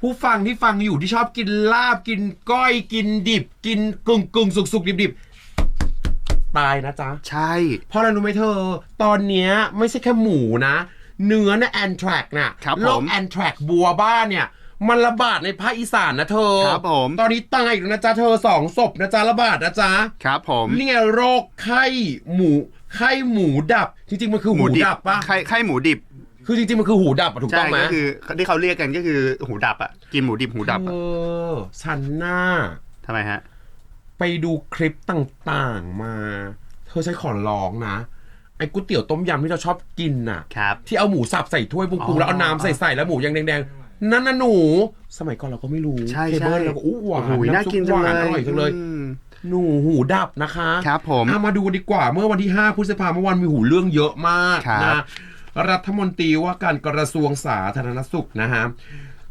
ผู้ฟังที่ฟังอยู่ที่ชอบกินลาบกินก้อยกินดิบ กินกึ่งกึ่งสุกสุกดิบดิบตายนะจ๊ะ ใช่ เพราะอะไรรู้ไหมเธอ ตอนเนี้ยไม่ใช่แค่หมูนะ เนื้อนะแอนทรักน่ะครับโรผคมแอนทรักบัวบ้านเนี่ย มันระบาดในภาคอีสานนะเธอครับผม ตอนนี้ตายอีกแล้วนะจ๊ะเธอสองศพนะจ๊ะระบาดนะจ๊ะ ครับผม นี่ไงโรคไข้หมูไข้หมูดับ จริงๆมันคือหูดับปะไข่ไข่หมูดิบ คือจริงๆมันคือหูดับอะถูกต้ใช่องไหมก็คือที่เขาเรียกกันก็คือหูดับอะกินหมูดิบหูดับเออะอฉันหน้า ทำไมฮะ ไปดูคลิปต่างๆมา เธอใช้ขอร้องนะ ไอ้ก๋วยเตี๋ยวต้มยำที่เราชอบกินน่ะ ครับ ที่เอาหมูสับใส่ถ้วยปรุงๆแล้วเอาน้ำใส่ใส่แล้วหมูยังแดงๆ นั่นน่ะหนู สมัยก่อนเราก็ไม่รู้ใช่เคเบิลใช่เราก็อู้หวานโอ้โหน่ากินจังำซุปหวเลยอร่อยจังเลย อืม หนูหูดับนะคะครับผมเอามาดูดีกว่าเมื่อวันที่ 5พฤษภาคมเมื่อวันมีหูเรื่องเยอะมากครับ นะ รัฐมนตรีว่าการกระทรวงสาธารณสุขนะฮะ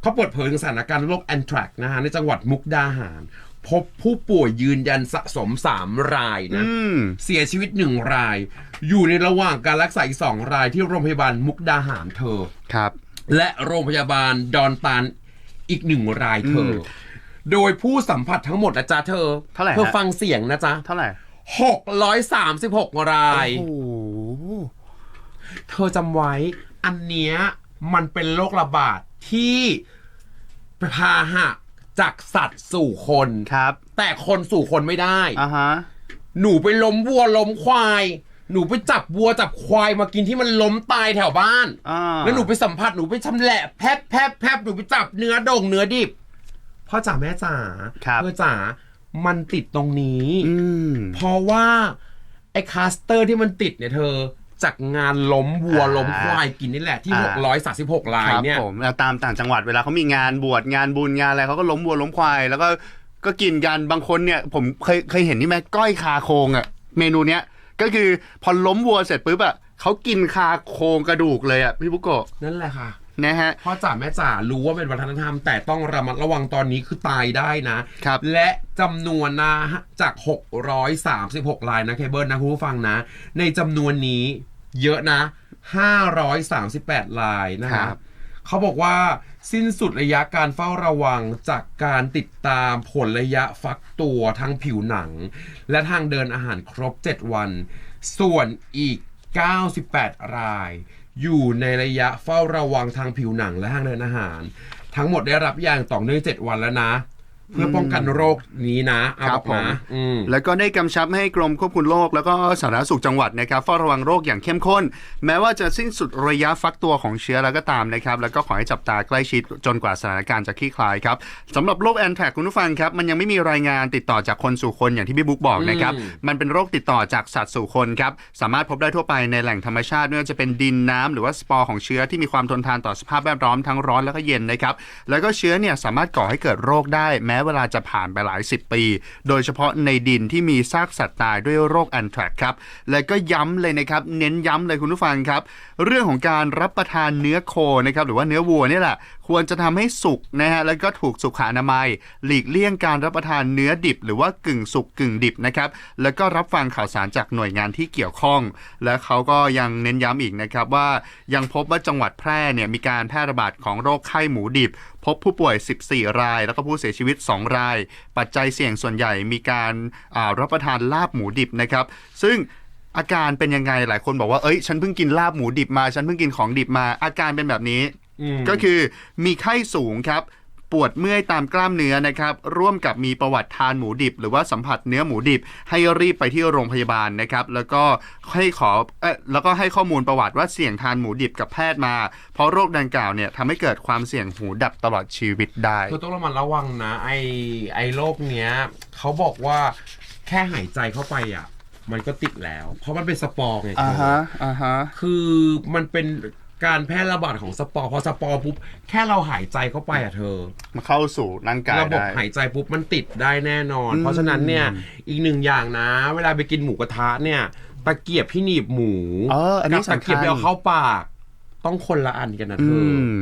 เขาเปิดเผยถึงสถานการณ์โรคแอนทรักนะฮะในจังหวัดมุกดาหาร พบผู้ป่วยยืนยันสะสม 3 รายนะอืมเสียชีวิตหนึ่งราย อยู่ในระหว่างการรักษาอีกสองรายที่โรงพยาบาลมุกดาหารเธอครับ และและโรงพยาบาลดอนตานอีกหนึ่งรายเธออมโดยผู้สัมผัสทั้งหมดนะจ๊ะเธอ เท่าไหร่ฮะเธอฟังเสียงนะจ๊ะ เท่าไหร่636ราย โอ้โห เธอจำไว้ อันเนี้ยมันเป็นโรคระบาดที่พาหะจากสัตว์สู่คน ครับแต่คนสู่คนไม่ได้ อ่าฮะ หนูไปล้มวัวล้มควาย หนูไปจับวัวจับควายมากินที่มันล้มตายแถวบ้าน อ่าแล้วหนูไปสัมผัสหนูไปชำแหละแพบแพบแพบหนูไปจับเนื้อโด่งเนื้อดิบพ่อจ๋าแม่จ๋าครับ เธอจ๋ามันติดตรงนี้ อืม เพราะว่าไอ้คาสเตอร์ที่มันติดเนี่ยเธอ จากงานล้มวัวอ่าล้มควายกินนี่แหละที่ อ่า 636ลายครับเนี่ย ผมแล้วตามต่างจังหวัดเวลาเขามีงานบวชงานบุญงานอะไรเขาก็ล้มวัวล้มควาย แล้วก็ก็กินกันบางคนเนี่ย ผมเคยเคยเห็นนี่ไหมก้อยคาโครงอะเมนูเนี้ยก็คือพอล้มวัวเสร็จปุ๊บอะเขากินคาโครงกระดูกเลยอะพี่บุโกะ นั่นแหละค่ะ นะฮะ พ่อจ๋าแม่จ๋ารู้ว่าเป็นวัฒนธรรม แต่ต้องระมัดระวังตอนนี้คือตายได้นะ ครับ และจำนวนนะจาก 636 ลายนะเคเบิลนะคุณผู้ฟังนะ ในจำนวนนี้เยอะนะ 538 ลายนะครัคะบ เขาบอกว่าสิ้นสุดระยะการเฝ้าระวังจากการติดตามผลระยะฟักตัวทั้งผิวหนัง และทางเดินอาหารครบ 7 วัน ส่วนอีก 98 ราย อยู่ในระยะเฝ้าระวังทางผิวหนังและทางเดินอาหาร ทั้งหมดได้รับยาอย่างต่อเนื่อง7วันแล้วนะ เพื่อป้องกันโรคนี้นะเอาครับออกมาผมอืม แล้วก็ได้กำชับให้กรมควบคุมโรคแล้วก็สาธารณสุขจังหวัดนะครับเฝ้าระวังโรคอย่างเข้มข้น แม้ว่าจะสิ้นสุดระยะฟักตัวของเชื้อแล้วก็ตามนะครับ แล้วก็ขอให้จับตาใกล้ชิดจนกว่าสถานการณ์จะคลี่คลายครับสำหรับโรคแอนแทรกคุณผู้ฟังครับ มันยังไม่มีรายงานติดต่อจากคนสู่คนอย่างที่พี่บุ๊กบอกนะครับ อืม มันเป็นโรคติดต่อจากสัตว์สู่คนครับ สามารถพบได้ทั่วไปในแหล่งธรรมชาติไม่ว่าจะเป็นดินน้ำหรือว่าสปอร์ของเชื้อที่มีความทนทานต่อสภาพแวดล้อมทั้งร้อนแล้วก็เย็นนะครับ แล้วก็เชื้อเนี่ยสามารถก่อให้เกิดโรคได้ แม้เวลาจะผ่านไปหลายสิบปี โดยเฉพาะในดินที่มีซากสัตว์ตายด้วยโรคแอนแทรกครับ และก็ย้ำเลยนะครับ เน้นย้ำเลยคุณผู้ฟังครับ เรื่องของการรับประทานเนื้อโคนะครับหรือว่าเนื้อวัวนี่แหละ ควรจะทำให้สุกนะฮะแล้วก็ถูกสุขอนามัย หลีกเลี่ยงการรับประทานเนื้อดิบ หรือว่ากึ่งสุกกึ่งดิบนะครับแล้วก็รับฟังข่าวสารจากหน่วยงานที่เกี่ยวข้อง และเขาก็ยังเน้นย้ำอีกนะครับว่ายังพบว่าจังหวัดแพร่เนี่ยมีการแพร่ระบาดของโรคไข้หมูดิบพบผู้ป่วย 14 ราย แล้วก็ผู้เสียชีวิต 2 ราย ปัจจัยเสี่ยงส่วนใหญ่มีการอ่ารับประทานลาบหมูดิบนะครับ ซึ่งอาการเป็นยังไงหลายคนบอกว่าเอ้ยฉันเพิ่งกินลาบหมูดิบมา ฉันเพิ่งกินของดิบมา อาการเป็นแบบนี้อืมก็คือมีไข้สูงครับ ปวดเมื่อยตามกล้ามเนื้อนะครับ ร่วมกับมีประวัติทานหมูดิบ หรือว่าสัมผัสเนื้อหมูดิบ ให้รีบไปที่โรงพยาบาลนะครับ แล้วก็ให้ขอเอะแล้วก็ให้ข้อมูลประวัติว่าเสี่ยงทานหมูดิบกับแพทย์มา เพราะโรคดังกล่าวเนี่ยทำให้เกิดความเสี่ยงหูดับตลอดชีวิตได้คือต้องระมัดระวังนะไอไอโรคเนี้ยเขาบอกว่าแค่หายใจเข้าไปอะมันก็ติดแล้ว เพราะมันเป็นสปอร์ไงอ่าเธอฮะอ่าฮะคือมันเป็น การแพร่ระบาดของสปอร์พอสปอร์ปุ๊บแค่เราหายใจเข้าไปอะเธอมาเข้าสู่ร่างกายระบบได้ หายใจปุ๊บมันติดได้แน่นอนอืมเพราะฉะนั้นเนี่ยอีกหนึ่งอย่างนะ เวลาไปกินหมูกระทะเนี่ยตะเกียบที่หนีบหมูเอออันนี้กับตะเกียบสำคัญที่เอาเข้าปาก ต้องคนละอันกันนะเธอืออม